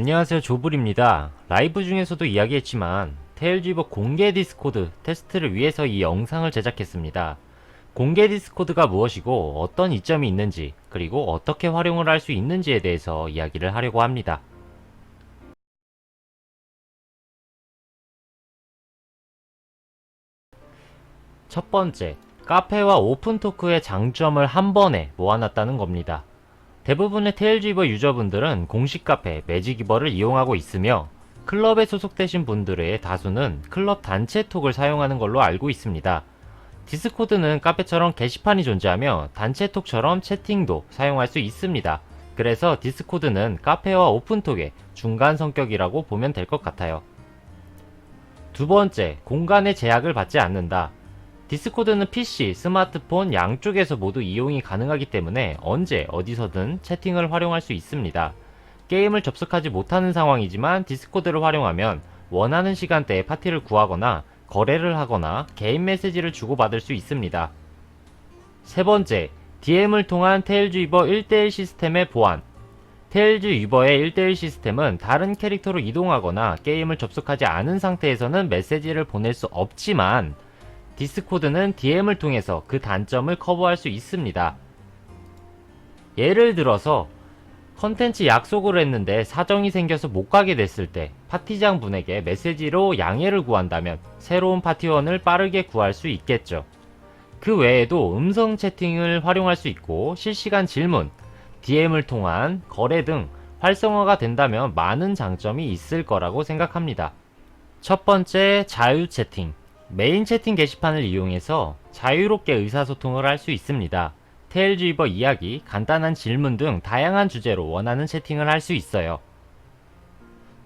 안녕하세요 조불입니다. 라이브 중에서도 이야기했지만 테일즈버 공개 디스코드 테스트를 위해서 이 영상을 제작했습니다. 공개 디스코드가 무엇이고 어떤 이점이 있는지 그리고 어떻게 활용을 할 수 있는지에 대해서 이야기를 하려고 합니다. 첫 번째, 카페와 오픈토크의 장점을 한 번에 모아놨다는 겁니다. 대부분의 테일즈이버 유저분들은 공식 카페 매직이버를 이용하고 있으며 클럽에 소속되신 분들의 다수는 클럽 단체 톡을 사용하는 걸로 알고 있습니다. 디스코드는 카페처럼 게시판이 존재하며 단체 톡처럼 채팅도 사용할 수 있습니다. 그래서 디스코드는 카페와 오픈톡의 중간 성격이라고 보면 될 것 같아요. 두 번째, 공간의 제약을 받지 않는다. 디스코드는 PC, 스마트폰 양쪽에서 모두 이용이 가능하기 때문에 언제 어디서든 채팅을 활용할 수 있습니다. 게임을 접속하지 못하는 상황이지만 디스코드를 활용하면 원하는 시간대에 파티를 구하거나 거래를 하거나 개인 메시지를 주고받을 수 있습니다. 세 번째, DM을 통한 테일즈 유버 1대1 시스템의 보안. 테일즈 유버의 1대1 시스템은 다른 캐릭터로 이동하거나 게임을 접속하지 않은 상태에서는 메시지를 보낼 수 없지만 디스코드는 DM을 통해서 그 단점을 커버할 수 있습니다. 예를 들어서 컨텐츠 약속을 했는데 사정이 생겨서 못 가게 됐을 때 파티장 분에게 메시지로 양해를 구한다면 새로운 파티원을 빠르게 구할 수 있겠죠. 그 외에도 음성 채팅을 활용할 수 있고 실시간 질문, DM을 통한 거래 등 활성화가 된다면 많은 장점이 있을 거라고 생각합니다. 첫 번째, 자유 채팅. 메인 채팅 게시판을 이용해서 자유롭게 의사소통을 할 수 있습니다. 테일즈이버 이야기, 간단한 질문 등 다양한 주제로 원하는 채팅을 할 수 있어요.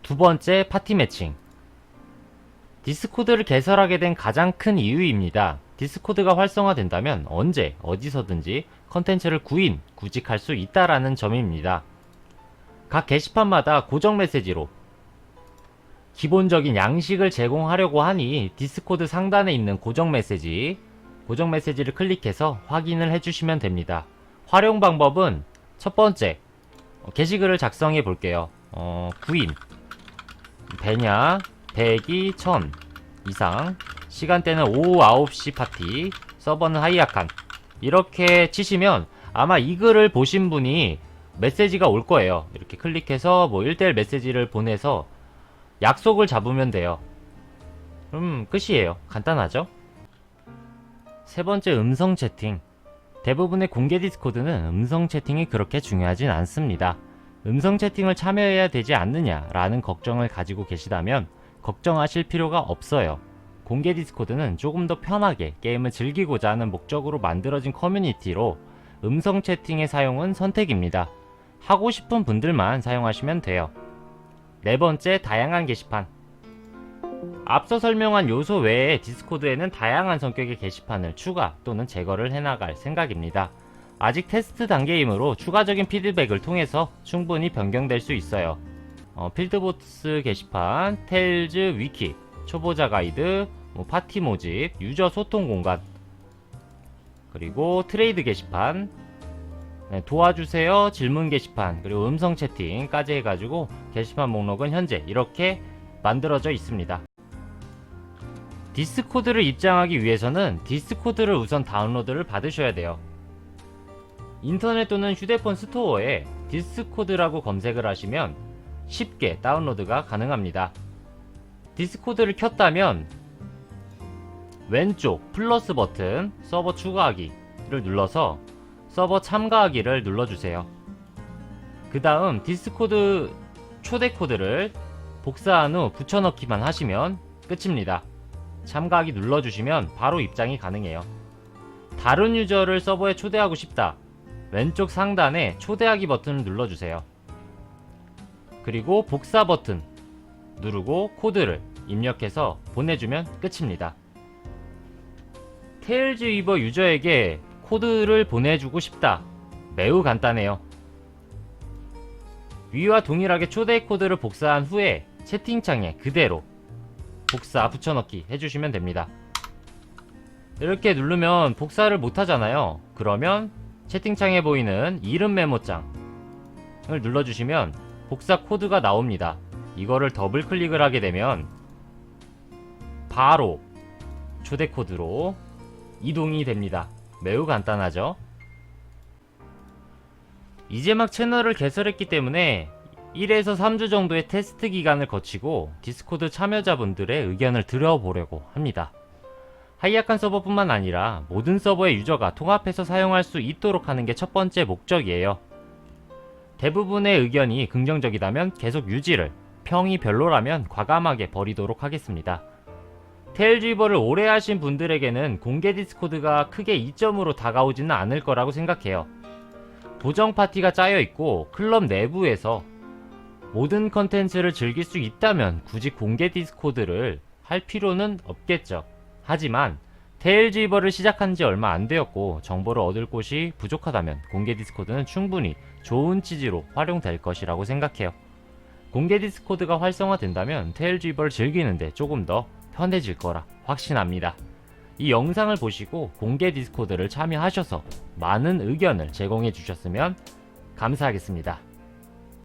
두 번째, 파티 매칭. 디스코드를 개설하게 된 가장 큰 이유입니다. 디스코드가 활성화된다면 언제, 어디서든지 컨텐츠를 구인, 구직할 수 있다라는 점입니다. 각 게시판마다 고정 메시지로 기본적인 양식을 제공하려고 하니 디스코드 상단에 있는 고정 메시지, 고정 메시지를 클릭해서 확인을 해주시면 됩니다. 활용 방법은 첫 번째, 어, 게시글을 작성해 볼게요. 어, 구인, 배냐, 100이 1000 이상, 시간대는 오후 9시 파티, 서버는 하이아칸. 이렇게 치시면 아마 이 글을 보신 분이 메시지가 올 거예요. 이렇게 클릭해서 뭐 1대1 메시지를 보내서 약속을 잡으면 돼요. 음, 끝이에요. 간단하죠? 세 번째 음성 채팅. 대부분의 공개 디스코드는 음성 채팅이 그렇게 중요하진 않습니다. 음성 채팅을 참여해야 되지 않느냐라는 걱정을 가지고 계시다면 걱정하실 필요가 없어요. 공개 디스코드는 조금 더 편하게 게임을 즐기고자 하는 목적으로 만들어진 커뮤니티로 음성 채팅의 사용은 선택입니다. 하고 싶은 분들만 사용하시면 돼요. 네 번째, 다양한 게시판. 앞서 설명한 요소 외에 디스코드에는 다양한 성격의 게시판을 추가 또는 제거를 해나갈 생각입니다. 아직 테스트 단계이므로 추가적인 피드백을 통해서 충분히 변경될 수 있어요. 어, 필드보스 게시판, 테일즈 위키, 초보자 가이드, 뭐 파티 모집, 유저 소통 공간, 그리고 트레이드 게시판, 네, 도와주세요. 질문 게시판 그리고 음성 채팅까지 해가지고 게시판 목록은 현재 이렇게 만들어져 있습니다. 디스코드를 입장하기 위해서는 디스코드를 우선 다운로드를 받으셔야 돼요. 인터넷 또는 휴대폰 스토어에 디스코드라고 검색을 하시면 쉽게 다운로드가 가능합니다. 디스코드를 켰다면 왼쪽 플러스 버튼 서버 추가하기를 눌러서 서버 참가하기를 눌러주세요. 그 다음 디스코드 초대 코드를 복사한 후 붙여넣기만 하시면 끝입니다. 참가하기 눌러주시면 바로 입장이 가능해요. 다른 유저를 서버에 초대하고 싶다. 왼쪽 상단에 초대하기 버튼을 눌러주세요. 그리고 복사 버튼 누르고 코드를 입력해서 보내주면 끝입니다. 테일즈 위버 유저에게 코드를 보내주고 싶다. 매우 간단해요. 위와 동일하게 초대 코드를 복사한 후에 채팅창에 그대로 복사 붙여넣기 해주시면 됩니다. 이렇게 누르면 복사를 못하잖아요. 그러면 채팅창에 보이는 이름 메모장을 눌러주시면 복사 코드가 나옵니다. 이거를 더블 클릭을 하게 되면 바로 초대 코드로 이동이 됩니다. 매우 간단하죠? 이제 막 채널을 개설했기 때문에 1에서 3주 정도의 테스트 기간을 거치고 디스코드 참여자분들의 의견을 들어보려고 합니다. 하이약한 서버뿐만 아니라 모든 서버의 유저가 통합해서 사용할 수 있도록 하는 게 첫 번째 목적이에요. 대부분의 의견이 긍정적이다면 계속 유지를, 평이 별로라면 과감하게 버리도록 하겠습니다. 테일즈이버를 오래 하신 분들에게는 공개 디스코드가 크게 이점으로 다가오지는 않을 거라고 생각해요. 보정 파티가 짜여 있고 클럽 내부에서 모든 컨텐츠를 즐길 수 있다면 굳이 공개 디스코드를 할 필요는 없겠죠. 하지만 테일즈이버를 시작한 지 얼마 안 되었고 정보를 얻을 곳이 부족하다면 공개 디스코드는 충분히 좋은 취지로 활용될 것이라고 생각해요. 공개 디스코드가 활성화된다면 테일즈이버를 즐기는데 조금 더 편해질 거라 확신합니다. 이 영상을 보시고 공개 디스코드를 참여하셔서 많은 의견을 제공해 주셨으면 감사하겠습니다.